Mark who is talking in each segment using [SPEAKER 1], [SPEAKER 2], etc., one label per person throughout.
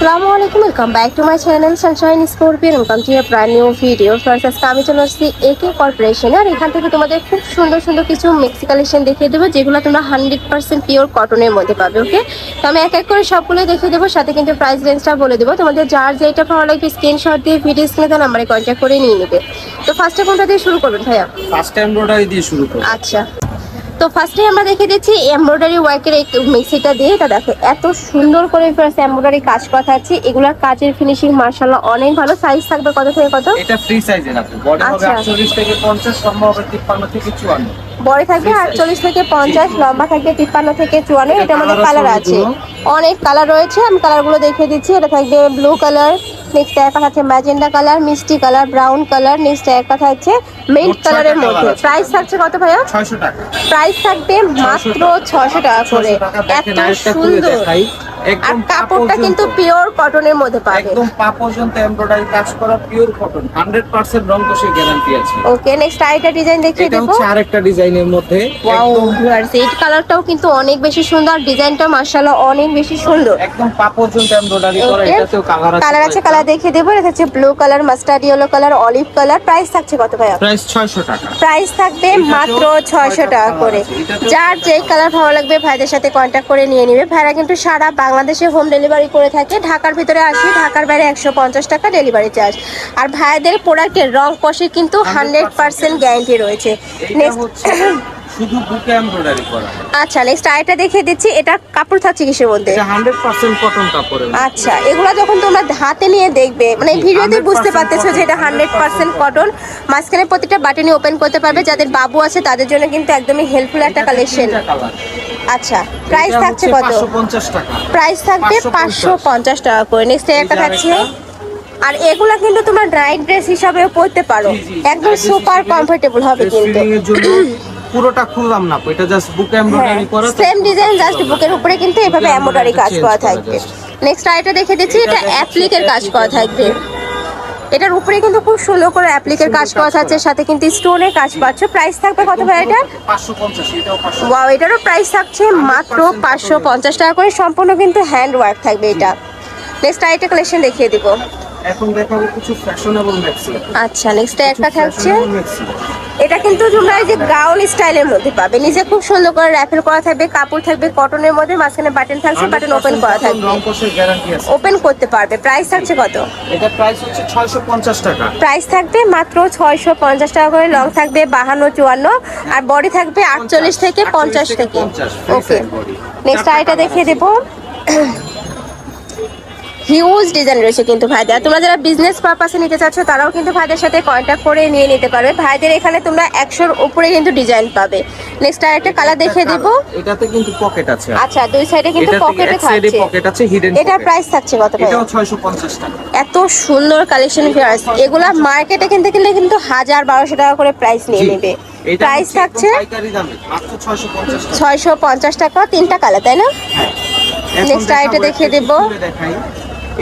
[SPEAKER 1] আসসালামু আলাইকুম welcome back to my channel Sunshine Scorpion welcome to brand new video first আজকে আমি চলে আসছি একে কর্পোরেশনে আর এখান থেকে তোমাদের খুব সুন্দর সুন্দর কিছু মিক্সি কালেকশন দেখিয়ে দেবো যেগুলো তোমরা হান্ড্রেড পার্সেন্ট পিওর কটনের মধ্যে পাবে ওকে তো আমি এক এক করে সবগুলো দেখিয়ে দেবো সাথে কিন্তু প্রাইস রেঞ্জটা বলে দেবো। তোমাদের যার যেটা ভালো লাগবে স্ক্রিনশট দিয়ে ভিডিও স্ক্রিনে তার নাম্বারে কন্ট্যাক্ট করে নিয়ে নেবে। তো ফার্স্টে কোনটা দিয়ে শুরু করবেন ভাইয়া।
[SPEAKER 2] ফার্স্ট এমব্রয়ডারি দিয়ে শুরু করো
[SPEAKER 1] আচ্ছা। তো ফার্স্টে আমরা দেখে দিচ্ছি এমব্রয়ডারি ওয়ার্কের এই মিক্সিটা দিয়ে এটা দেখো এত সুন্দর করে ফার্স্ট এমব্রয়ডারি কাজ করা থাকছে এগুলার কাজের ফিনিশিং মার্শাল্লাহ অনেক ভালো। সাইজ থাকবে কত থেকে কত?
[SPEAKER 2] এটা ফ্রি সাইজের আপু বডি হবে
[SPEAKER 1] আচ্ছা।
[SPEAKER 2] 48 থেকে 50 সম্ভব হবে 53 থেকে 54
[SPEAKER 1] বড় থাকবে আটচল্লিশ থেকে পঞ্চাশ লম্বা থাকবে তিপ্পান্ন থেকে চুয়ান্ন।
[SPEAKER 2] এটা আমাদের
[SPEAKER 1] কালার
[SPEAKER 2] আছে
[SPEAKER 1] আছে। অনেক কালার রয়েছে। আমি কালারগুলো দেখিয়ে দিচ্ছি। এটা থাকবে ব্লু কালার নেক্সট একটা থাকছে ম্যাজেন্ডা কালার মিষ্টি কালার ব্রাউন কালার নেক্সট একটা থাকছে কালারের মধ্যে। প্রাইস থাকছে কত ভাইয়া?
[SPEAKER 2] 600 টাকা।
[SPEAKER 1] প্রাইস থাকবে মাত্র ছশো টাকা করে।
[SPEAKER 2] 600 টাকা দেখেন
[SPEAKER 1] এত সুন্দর। আর কাপড়টা কিন্তু পিওর কটনের মধ্যে পাবে।
[SPEAKER 2] একদম পা পর্যন্ত এমব্রয়ডারি কাজ করা পিওর কটন 100% রং গ্যারান্টি আছে।
[SPEAKER 1] ওকে নেক্সট আরেকটা ডিজাইন দেখিয়ে
[SPEAKER 2] এটা
[SPEAKER 1] দেবো।
[SPEAKER 2] হচ্ছে আরেকটা ডিজাইনের মধ্যে।
[SPEAKER 1] ওয়াও
[SPEAKER 2] একদম
[SPEAKER 1] ভিউয়ার্স এই কালারটাও কিন্তু অনেক বেশি সুন্দর। ডিজাইনটা মাশাআল্লাহ অনেক বেশি সুন্দর।
[SPEAKER 2] একদম পা পর্যন্ত এমব্রয়ডারি করা। এটাতেও কালার আছে।
[SPEAKER 1] কালার আছে কালার দেখিয়ে দেবো। এটা হচ্ছে blue colour mustard yellow colour olive colour price থাকছে কত ভাইয়া?
[SPEAKER 2] প্রাইস 600 টাকা।
[SPEAKER 1] প্রাইস থাকবে মাত্র ছয়শো
[SPEAKER 2] ছয়টা
[SPEAKER 1] টাকা করে। যার যেই কালার ভালো লাগবে ভাইদের সাথে কন্ট্যাক্ট করে নিয়ে নিবে। ভাইরা কিন্তু সারা বাংলাদেশে হোম ডেলিভারি করে থাকে। ঢাকার ভিতরে আসি ঢাকার বাইরে একশো পঞ্চাশ টাকা ডেলিভারি চার্জ আর ভাইদের প্রোডাক্টের রং কষে কিন্তু হান্ড্রেড পার্সেন্ট গ্যারান্টি রয়েছে। নেক্সট
[SPEAKER 2] শুধু বুকে এমব্রয়ডারি করা।
[SPEAKER 1] আচ্ছা নেক্সট আরেকটা দেখিয়ে দিচ্ছি এটা কাপড় থাকছে কিসের মধ্যে?
[SPEAKER 2] এটা 100% কটন মধ্যে।
[SPEAKER 1] আচ্ছা এগুলো যখন তোমরা হাতে নিয়ে দেখবে মানে ভিডিওতে বুঝতে পারতেছো যে এটা
[SPEAKER 2] cotton,
[SPEAKER 1] হান্ড্রেড পার্সেন্ট কটন মাঝখানে প্রতিটা বাটনই ওপেন করতে পারবে যাদের বাবু আছে তাদের জন্য কিন্তু একদমই হেল্পফুল একটা কালেকশন আচ্ছা প্রাইস থাকছে কত?
[SPEAKER 2] 550 টাকা।
[SPEAKER 1] প্রাইস থাকবে
[SPEAKER 2] 550
[SPEAKER 1] পাঁচশো পঞ্চাশ টাকা করে। নেক্সট একটা থাকছে আর এগুলা কিন্তু তোমরা নাইট ড্রেস হিসাবেও পরতে পারো। একদম সুপার কমফোর্টেবল হবে কিন্তু।
[SPEAKER 2] পুরোটা খুললাম না এটা জাস্ট বুকে এমব্রয়ডারি করা
[SPEAKER 1] সেম ডিজাইন জাস্ট বুকের উপরে কিন্তু এভাবে এমব্রয়ডারি কাজ করা থাকবে। নেক্সট আইটা দেখে দিচ্ছি এটা অ্যাপ্লিকের কাজ করা থাকবে। এটার উপরে কিন্তু খুব সুন্দর করে অ্যাপ্লিকের কাজ করা থাকছে সাথে কিন্তু স্টোনের কাজ পাচ্ছ। প্রাইস থাকবে কত ভাই এটা?
[SPEAKER 2] 550 এটাও 500
[SPEAKER 1] ওয়াও এটারও প্রাইস থাকছে মাত্র পাঁচশো পঞ্চাশ টাকা করে সম্পূর্ণ কিন্তু হ্যান্ড ওয়ার্ক থাকবে এটা। নেক্সট আইটা কালেকশন দেখিয়ে দিব।
[SPEAKER 2] এখন দেখাবো কিছু ফ্যাশনেবল ম্যাক্সি
[SPEAKER 1] আচ্ছা নেক্সট একটা থাকছে। এটা কিন্তু তোমরা এই যে গাউন স্টাইলের মধ্যে পাবে। নিচে খুব সুন্দর করে র্যাপেল করা থাকবে কাপড় থাকবে কটনের মধ্যে মাঝখানে বাটন থাকছে বাটন ওপেন করা থাকবে। ওপেন করতে পারবে। প্রাইস থাকছে কত?
[SPEAKER 2] এটা প্রাইস হচ্ছে 650 টাকা।
[SPEAKER 1] প্রাইস থাকবে মাত্র ছয়শো পঞ্চাশ টাকা করে লং থাকবে বাহান্ন চুয়ান্ন আর বডি থাকবে আটচল্লিশ থেকে পঞ্চাশ থেকে ওকে নেক্সট আইটা দেখিয়ে দেবো। হিউজ ডিজাইন রয়েছে কিন্তু ভাইদের। তোমরা যারা বিজনেস পারপাসে নিতে চাচ্ছ তারাও কিন্তু ভাইদের সাথে কন্ট্যাক্ট করে নিয়ে নিতে পারবে। ভাইদের এখানে তোমরা একশোর উপরে কিন্তু ডিজাইন পাবে। নেক্সট আরেকটা কালার দেখিয়ে দেবো।
[SPEAKER 2] এটাতে কিন্তু পকেট আছে।
[SPEAKER 1] আচ্ছা দুই সাইডে কিন্তু পকেটে থাকছে।
[SPEAKER 2] পকেট আছে হিডেন
[SPEAKER 1] এটার প্রাইস থাকছে কত ভাই?
[SPEAKER 2] এটাও 650 টাকা।
[SPEAKER 1] এত সুন্দর কালেকশন ফিয়ার্স এগুলা মার্কেটে কিনতে কিনলে কিন্তু হাজার বারোশো টাকা করে প্রাইস নিয়ে নেবে।
[SPEAKER 2] এটা
[SPEAKER 1] প্রাইস থাকছে
[SPEAKER 2] পাইকারি দামে মাত্র 650 টাকা।
[SPEAKER 1] তিনটা কালার তাই না?
[SPEAKER 2] হ্যাঁ।
[SPEAKER 1] Next আরেকটা দেখিয়ে
[SPEAKER 2] একটু
[SPEAKER 1] দেবো।
[SPEAKER 2] দেখাই।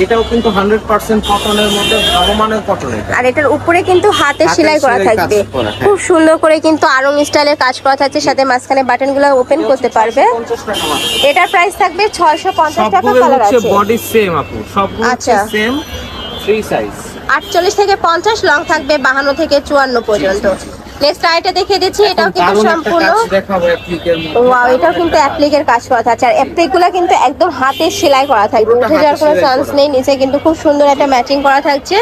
[SPEAKER 2] এটাও কিন্তু 100% কটনের মধ্যে ভালো কটন এটা।
[SPEAKER 1] আর এটার উপরে কিন্তু হাতে সেলাই করা থাকবে।
[SPEAKER 2] হ্যাঁ।
[SPEAKER 1] খুব সুন্দর করে কিন্তু আরং স্টাইলের কাজ করা থাকছে সাথে মাঝখানে বাটনগুলো ওপেন করতে পারবে।
[SPEAKER 2] 650।
[SPEAKER 1] এটার প্রাইস থাকবে ছয়শো পঞ্চাশ টাকা
[SPEAKER 2] সবগুলো
[SPEAKER 1] কালার আছে।
[SPEAKER 2] বডি সেম আপু সবগুলো
[SPEAKER 1] আচ্ছা।
[SPEAKER 2] সেম ফ্রি সাইজ
[SPEAKER 1] আটচল্লিশ থেকে পঞ্চাশ লং থাকবে বাহান্ন থেকে চুয়ান্ন পর্যন্ত। নেক্সট আইটা দেখিয়ে দিচ্ছি এটাও কিন্তু সম্পূর্ণ ওয়াও এটাও কিন্তু অ্যাপ্লিকের কাজ করা থাকছে আর অ্যাপ্লিকগুলো কিন্তু একদম হাতে সেলাই করা থাকবে। উঠে যাওয়ার কোনো চান্স নেই নিচে কিন্তু খুব সুন্দর একটা ম্যাচিং করা থাকছে।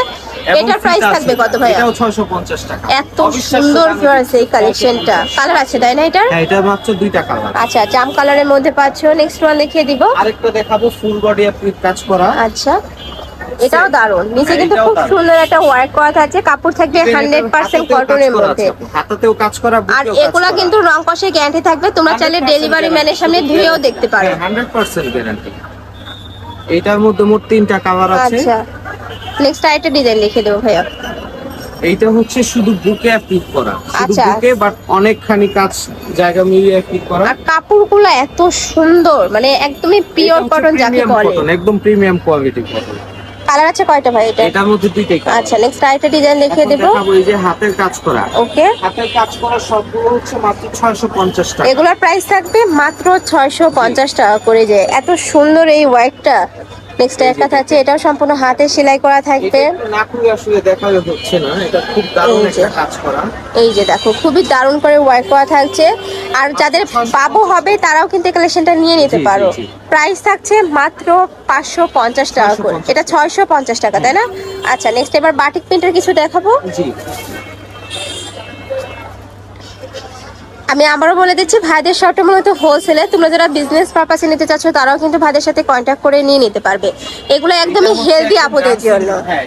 [SPEAKER 1] এটার প্রাইস থাকবে কত ভাইয়া?
[SPEAKER 2] এটাও 650 টাকা।
[SPEAKER 1] এত সুন্দর
[SPEAKER 2] দামে।
[SPEAKER 1] এই কালেকশনটা কালার আছে তাই না এটার?
[SPEAKER 2] হ্যাঁ এটা মাত্র দুইটা কালার
[SPEAKER 1] আচ্ছা জাম কালারের মধ্যে পাচ্ছ। নেক্সট ওয়ান দেখিয়ে দিব।
[SPEAKER 2] আরেকটা দেখাবো ফুল বডি অ্যাপ্লিক কাজ করা।
[SPEAKER 1] আচ্ছা। এটাও দারুণ। নিচে
[SPEAKER 2] হ্যাঁ,
[SPEAKER 1] কিন্তু খুব সুন্দর একটা ওয়ার্ক করা থাকছে কাপড় থাকবে হান্ড্রেড পার্সেন্ট কটনের
[SPEAKER 2] করা
[SPEAKER 1] মধ্যে।
[SPEAKER 2] আছে। হাতেতেও কাজ করা
[SPEAKER 1] আর এগুলা কিন্তু রং কষে গ্যারান্টি থাকবে তোমরা চাইলে ডেলিভারি ম্যানের সামনে
[SPEAKER 2] guarantee।
[SPEAKER 1] ধুয়েও দেখতে পারো।
[SPEAKER 2] হ্যাঁ, 100% গ্যারান্টি এটার মধ্যে মোট তিনটা কালার আছে।
[SPEAKER 1] আচ্ছা। নেক্সট আরেকটা ডিজাইন লিখে দেবো ভাইয়া।
[SPEAKER 2] এইটা হচ্ছে শুধু বুকে অ্যাপ্লিক করা। শুধু
[SPEAKER 1] আচ্ছা।
[SPEAKER 2] বুকে বাট অনেকখানি কাজ জায়গা মিলিয়ে অ্যাপ্লিক করা।
[SPEAKER 1] আর কাপড়গুলো এত সুন্দর মানে একদমই পিওর কটন যাকে বলে।
[SPEAKER 2] একদম প্রিমিয়াম কোয়ালিটি কটন
[SPEAKER 1] কালার আছে কয়টা ভাই এটা?
[SPEAKER 2] এটার মধ্যে দুইটাই কালার
[SPEAKER 1] আচ্ছা নেক্সট আরেকটা ডিজাইন দেখিয়ে দেব।
[SPEAKER 2] এই যে হাতের কাজ করা।
[SPEAKER 1] ওকে।
[SPEAKER 2] হাতের কাজ করা সবগুলো হচ্ছে মাত্র 650 টাকা।
[SPEAKER 1] এগুলোর প্রাইস থাকবে মাত্র ছয়শো পঞ্চাশ টাকা করে যে এত সুন্দর এই ওয়ার্কটা নেক্সট একটা থাকছে এটাও সম্পূর্ণ হাতে সেলাই করা থাকবে। এই যে। দেখো খুবই দারুণ করে ওয়ার্ক করা থাকছে। আর যাদের বাবু হবে তারাও কিন্তু কালেকশনটা নিয়ে নিতে পারো। প্রাইস থাকছে মাত্র পাঁচশো পঞ্চাশ টাকা করে। এটা ছয়শো পঞ্চাশ টাকা তাই না? আচ্ছা নেক্সট এবার বাটিক প্রিন্টের কিছু দেখাবো
[SPEAKER 2] জি
[SPEAKER 1] আমি আবারও বলে দিচ্ছি ভাইদের শর্ট মূলত হোলসেলে তোমরা যারা বিজনেস পারপাসে নিতে চাচ্ছ তারাও কিন্তু ভাইদের সাথে কন্ট্যাক্ট করে নিয়ে নিতে পারবে। এগুলো একদমই হেলদি আপুদের জন্য।
[SPEAKER 2] হ্যাঁ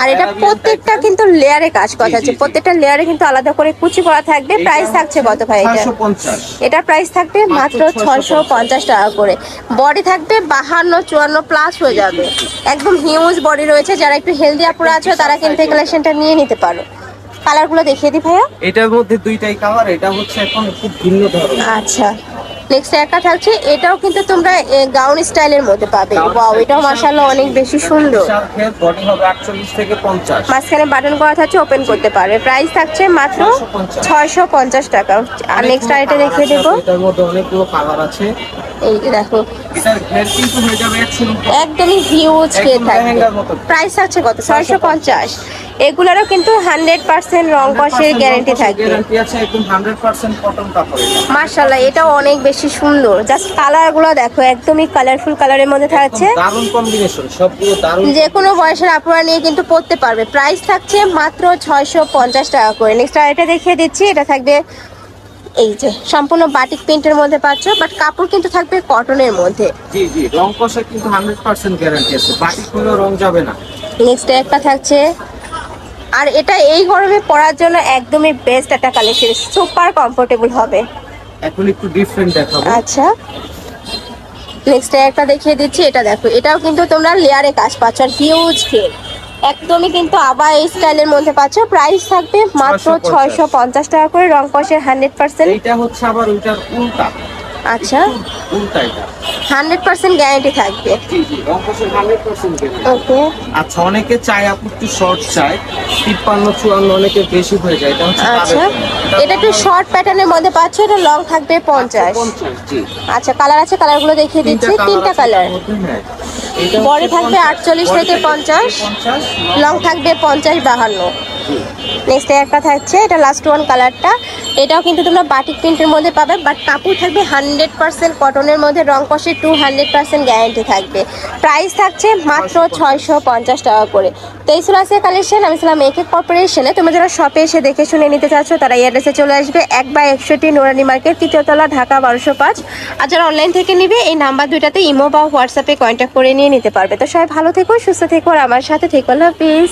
[SPEAKER 1] আর এটা প্রত্যেকটা কিন্তু লেয়ারে কাজ করা
[SPEAKER 2] জি।
[SPEAKER 1] প্রত্যেকটা লেয়ারে কিন্তু আলাদা করে কুচি করা থাকবে। প্রাইস থাকছে কত ভাই এটা?
[SPEAKER 2] 650
[SPEAKER 1] এটার প্রাইস থাকবে মাত্র
[SPEAKER 2] মাত্র
[SPEAKER 1] ছয়শো পঞ্চাশ। টাকা করে। বডি থাকবে বাহান্ন চুয়ান্ন প্লাস হয়ে যাবে। একদম হিউজ বডি রয়েছে। যারা একটু হেলদি আপুরা আছে তারা কিন্তু এই কালেকশনটা নিয়ে নিতে পারো। কালারগুলো দেখিয়ে দিই ভাইয়া।
[SPEAKER 2] এটার মধ্যে দুইটাই কালার এটা হচ্ছে এখন খুব ভিন্ন ধরনের।
[SPEAKER 1] আচ্ছা। নেক্সট একটা থাকছে এটাও কিন্তু তোমরা গাউন স্টাইলের মধ্যে পাবে। ওয়াও এটাও মাশাআল্লাহ অনেক বেশি সুন্দর।
[SPEAKER 2] বডি হবে 48 থেকে 50
[SPEAKER 1] মাঝখানে বাটন করা থাকছে ওপেন করতে পারবে। প্রাইস থাকছে মাত্র
[SPEAKER 2] 650
[SPEAKER 1] ছয়শো পঞ্চাশ টাকা। আর নেক্সট আরেকটা দেখিয়ে দেবো।
[SPEAKER 2] এটার মধ্যে অনেকগুলো কালার আছে।
[SPEAKER 1] এই যে দেখো।
[SPEAKER 2] এটার ঘের কিন্তু যাবে 100 উপর।
[SPEAKER 1] একদমই হিউজ খেয়ে থাকবে। প্রাইস আছে কত? ছয়শো পঞ্চাশ। এগুলোরও কিন্তু হান্ড্রেড পার্সেন্ট রং কষের গ্যারেন্টি থাকবে।
[SPEAKER 2] গ্যারান্টি আছে একদম 100% কটন কাপড় এটা।
[SPEAKER 1] অনেক বেশি সুন্দর। জাস্ট কালারগুলো দেখো একদমই কালারফুল কালারের মধ্যে থাকছে। যে কোনো বয়সের আপুরা নিয়ে কিন্তু পড়তে পারবে। প্রাইস থাকছে মাত্র ছয়শো পঞ্চাশ টাকা করে। নেক্সট আর এটা দেখিয়ে দিচ্ছি এটা থাকবে এই যে সম্পূর্ণ বাটিক প্রিন্টের মধ্যে পাচ্ছ বাট কাপড় কিন্তু থাকবে কটনের মধ্যে।
[SPEAKER 2] জি জি রং কিন্তু 100% গ্যারান্টি আছে। বাকি কোনো রং যাবে না।
[SPEAKER 1] নেক্সট একটা থাকছে। আর এটা এই গরমে পরার জন্য একদমই বেস্ট একটা কালেকশন সুপার কমফোর্টেবল হবে।
[SPEAKER 2] এখন একটু ডিফারেন্ট দেখাবো।
[SPEAKER 1] আচ্ছা। নেক্সট একটা দেখিয়ে দিচ্ছি এটা দেখো। এটাও কিন্তু তোমরা লেয়ারে কাজ পাচ্ছ। আর হিউজ ফ্রেম একদমই কিন্তু আবার এই স্টাইলের মধ্যে পাচ্ছ। প্রাইস থাকবে মাত্র
[SPEAKER 2] 650
[SPEAKER 1] ছয়শো পঞ্চাশ টাকা করে রং কষের হান্ড্রেড পার্সেন্ট।
[SPEAKER 2] এইটা হচ্ছে আবার ওইটার উল্টা।
[SPEAKER 1] আচ্ছা।
[SPEAKER 2] উল্টা এটা।
[SPEAKER 1] হান্ড্রেড পার্সেন্ট গ্যারান্টি থাকবে।
[SPEAKER 2] জি জি রং কষের 100% গ্যারান্টি।
[SPEAKER 1] ওকে।
[SPEAKER 2] আচ্ছা অনেকে চায় আপু একটু শর্ট চায়। তিপ্পান্ন চুয়ান্ন অনেকে বেশি হয়ে যায়। এটা
[SPEAKER 1] আচ্ছা। এটা একটু শর্ট প্যাটার্নের মধ্যে পাচ্ছ এটা লং থাকবে পঞ্চাশ। আচ্ছা কালার আছে কালারগুলো দেখিয়ে দিচ্ছি। তিনটা কালার বডি থাকবে
[SPEAKER 2] আটচল্লিশ
[SPEAKER 1] থেকে 50,
[SPEAKER 2] 50,
[SPEAKER 1] লং থাকবে পঞ্চাশ বাহান্ন। নেক্সট একটা থাকছে এটা লাস্ট ওয়ান কালারটা এটাও কিন্তু তোমরা বাটিক প্রিন্টের মধ্যে পাবে বাট কাপড় থাকবে হান্ড্রেড পার্সেন্ট কটনের মধ্যে রং কষে টু হান্ড্রেড পার্সেন্ট গ্যারান্টি থাকবে। প্রাইস থাকছে মাত্র ছয়শো পঞ্চাশ। টাকা করে। তো এই ছিল কালেকশন আমি ছিলাম একে কর্পোরেশনে তোমরা যারা শপে এসে দেখে শুনে নিতে চাচ্ছ তারা এই অ্যাড্রেসে চলে আসবে এক বাই একষট্টি নোরানি মার্কেট তৃতীয়তলা ঢাকা বারোশো পাঁচ। আর যারা অনলাইন থেকে নিবে এই নাম্বার দুইটাতে ইমো বা হোয়াটসঅ্যাপে কন্ট্যাক্ট করে নিয়ে নিতে পারবে। তো সবাই ভালো থেকো সুস্থ থেকো আর আমার সাথে থেকো আল্লাহ হাফিজ।